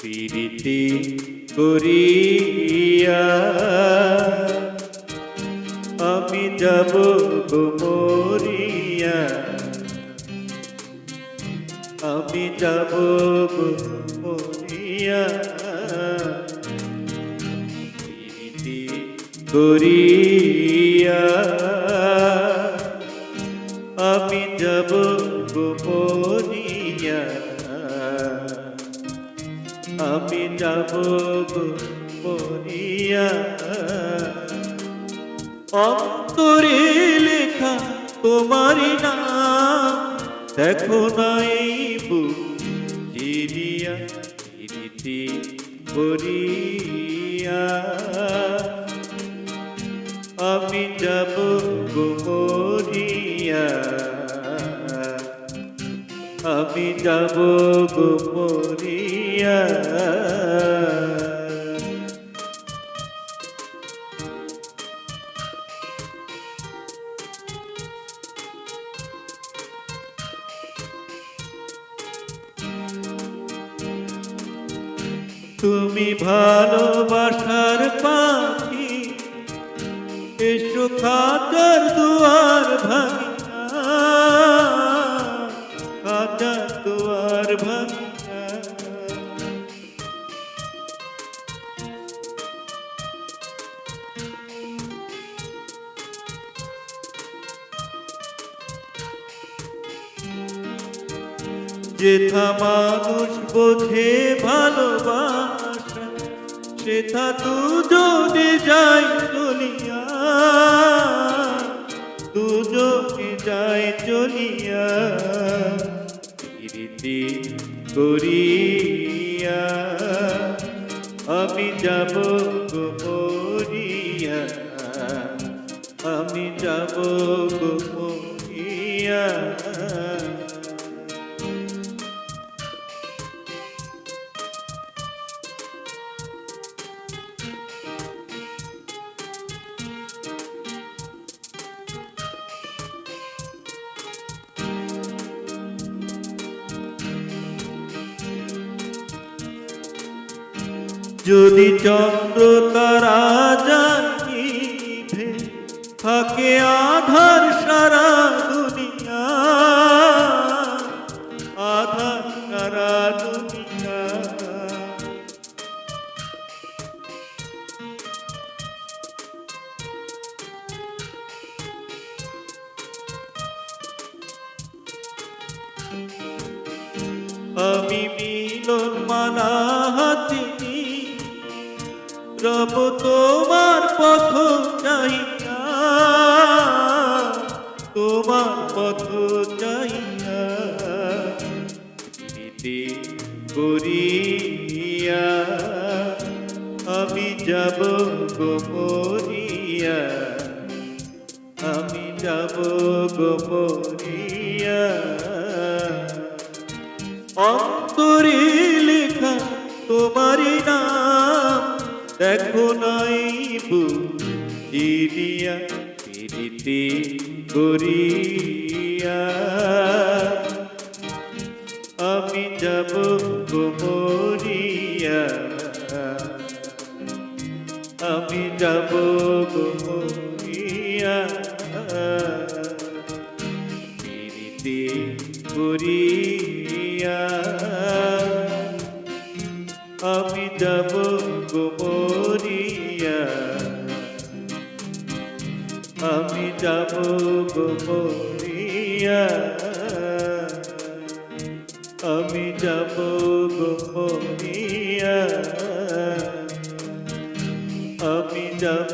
প্রীতি করিয়া আমি যাব মরিয়া। আমি যাব মরিয়া। প্রীতি করিয়া আমি যাব গো মরিয়া। আমি যাব মরিয়া। অন্তরে লেখা তোমারই নাম। দেখো না এই চিরিতে করিয়া আমি যাব মরিয়া। আমি যাব গো মরিয়া তুমি ভালোবাসার পাখি এসো খাতার দুয়ার ভাঙিয়া যেথা মানুষ বোঝে ভালোবাসা, সেথা দুজনে যাই চলিয়া দুজনে যাই চলিয়া প্রীতি করিয়া আমি যাব গো মরিয়া, আমি যাব গো যদি চন্দ্র তারা জানিবে, থাকে আধার সারা দুনিয়া। আধার সারা দুনিয়া। আমি মিলন মালা হাতে রব তোমার পথ চাইয়া, তোমার পথ চাইয়া প্রীতি করিয়া আমি যাব গো মরিয়া আমি যাব গো মরিয়া অন্তরে লেখা তোমারই নাম দেখো নাই বুঝিয়া প্রীতি করিয়া আমি যাব গোমরিয়া। আমি যাব গো আমি যাব গোপরিয়া আমি যাব গোপরিয়া আমি যাব গোপরিয়া আমি যাব